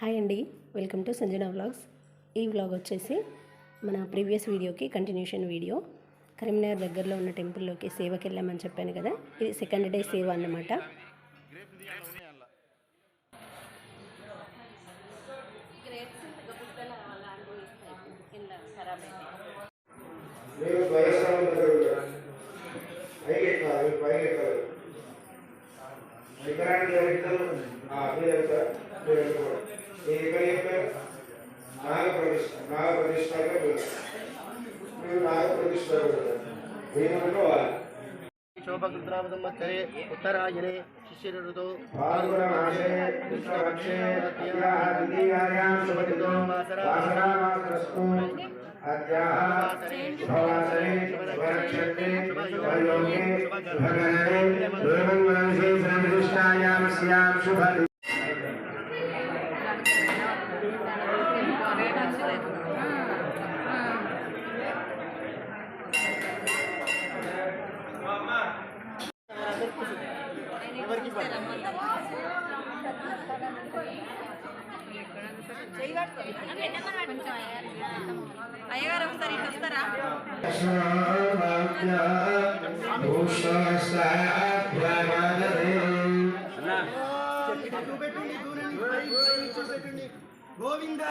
Hi అండి. Welcome to Sanjana vlogs. ఈ vlog వచ్చేసి మన ప్రీవియస్ వీడియోకి కంటిన్యూషన్ వీడియో. కరీంనగర్ దగ్గరలో ఉన్న టెంపుల్లోకి సేవకి వెళ్ళామని చెప్పాను కదా. ఇది సెకండ్ డే సేవ అన్నమాట. మీరు మీరు అనుకోవాలి శోభకృత్రావసంవత్సరే ఉత్తరాయణే శిశిర ఋతౌ పాల్గొనమాసే కృష్ణపక్షే అద్యాహ ద్వితీయాయాం శుభతిథో అయ్యగారు ఒకసారి ఇటు వస్తారా? గోవింద.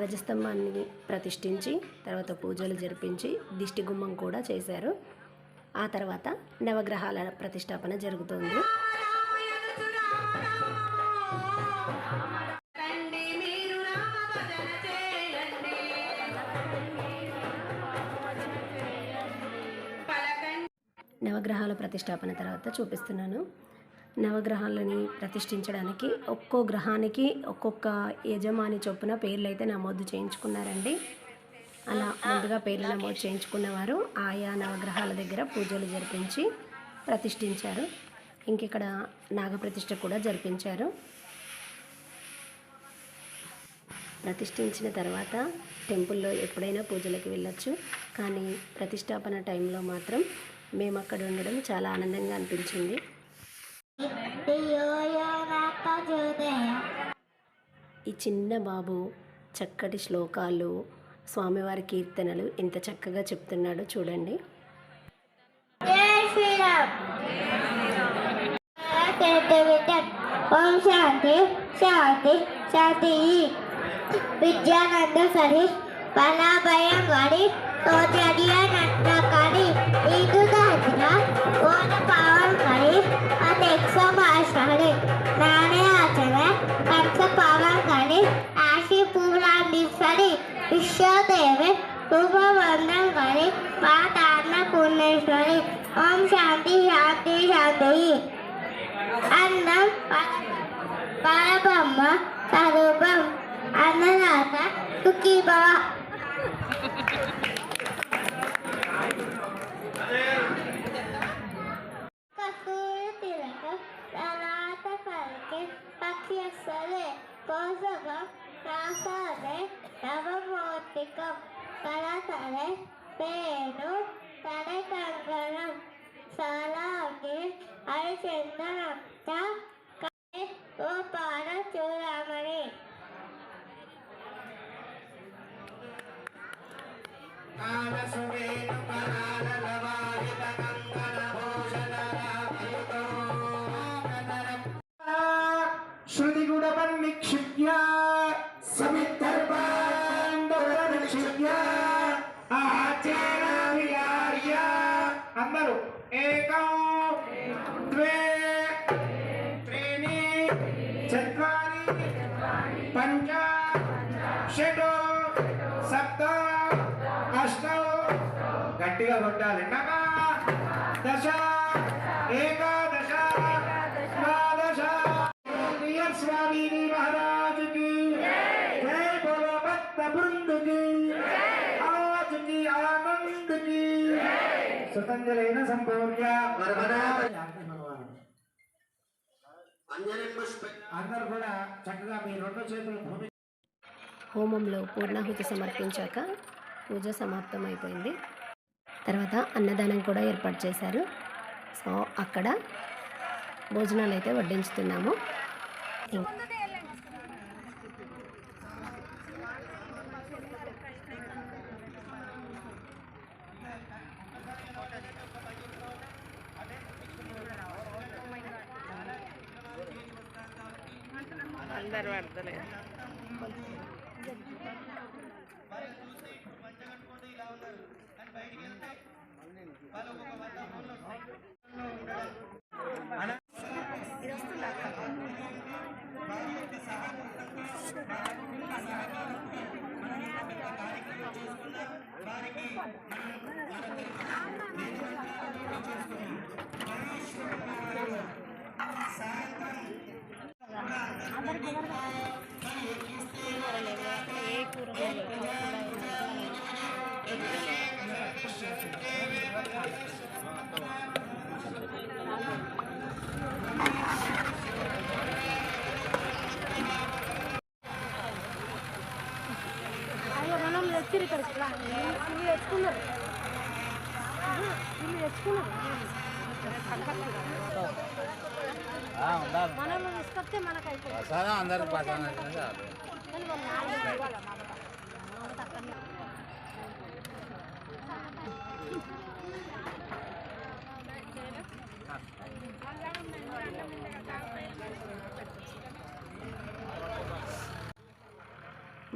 ధ్వజస్తంభాన్ని ప్రతిష్ఠించి తర్వాత పూజలు జరిపించి దిష్టి గుమ్మం కూడా చేశారు. ఆ తర్వాత నవగ్రహాల ప్రతిష్టాపన జరుగుతోంది. నవగ్రహాల ప్రతిష్టాపన తర్వాత చూపిస్తున్నాను. నవగ్రహాలని ప్రతిష్ఠించడానికి ఒక్కో గ్రహానికి ఒక్కొక్క యజమాని చొప్పున పేర్లు అయితే నమోదు చేయించుకున్నారండి. అలా ముందుగా పేర్లు నమోదు చేయించుకున్నవారు ఆయా నవగ్రహాల దగ్గర పూజలు జరిపించి ప్రతిష్ఠించారు. ఇంకిక్కడ నాగప్రతిష్ఠ కూడా జరిపించారు. ప్రతిష్ఠించిన తర్వాత టెంపుల్లో ఎప్పుడైనా పూజలకు వెళ్ళొచ్చు. కానీ ప్రతిష్టాపన టైంలో మాత్రం మేము అక్కడ ఉండడం చాలా ఆనందంగా అనిపించింది. ఈ చిన్న బాబు చక్కటి శ్లోకాలు స్వామివారి కీర్తనలు ఎంత చక్కగా చెప్తున్నాడో చూడండి. ఓం శాంతి శాంతి శాంతి విద్యానంద సరి బలాభయం వాడి తోచడియనందకడి పరబ్రహ్మ స్వరూపం అన్నదాత సుఖీ భవ కస్తూరి తిలకం లలాట పలికి పక్షిసలే కోసమం రాసాలే నవమూర్తికం కలసలే పేను తల కంకణం సాలాకి గట్టిగా కొట్టాలి. దశ! ఏకాదశ! ద్వాదశ! స్వామి మహారాజుకి జై బోలో బృందుకి ఆజుకి ఆనందుకి. సంపూర్ణ కూడా చక్కగా మీ రెండు చేతులు భూమి హోమంలో పూర్ణాహుతి సమర్పించాక పూజ సమాప్తమైపోయింది. తర్వాత అన్నదానం కూడా ఏర్పాటు చేశారు. సో అక్కడ భోజనాలు అయితే వడ్డించుతున్నాము. అందరు పడతలేదు ఏ కూర వచ్చారు ఇక్కడ ఇల్లు తెచ్చుకున్నారు ఇల్లు తెచ్చుకున్నారు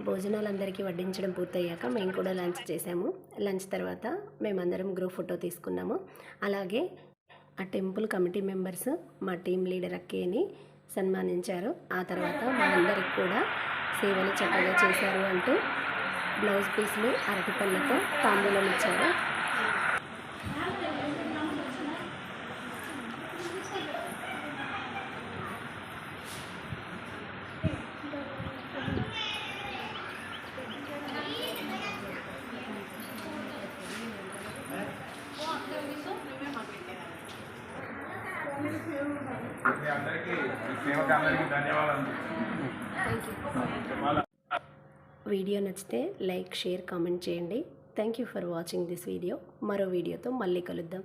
భోజనాలు అందరికీ వడ్డించడం పూర్తయ్యాక మేము కూడా లంచ్ చేసాము. లంచ్ తర్వాత మేమందరం గ్రూప్ ఫోటో తీసుకున్నాము. అలాగే ఆ టెంపుల్ కమిటీ మెంబర్స్ మా టీం లీడర్ అక్కేని సన్మానించారు. ఆ తర్వాత మనందరికి కూడా సేవలు చక్కగా చేశారు అంటూ బ్లౌజ్ పీస్లు అరటిపళ్ళతో తాంబూలం ఇచ్చారు. మీ అందరికీ అందరికీ ధన్యవాదాలు. వీడియో నచ్చితే లైక్ షేర్ కామెంట్ చేయండి. Thank you for watching this video మరో వీడియోతో మళ్ళీ కలుద్దాం.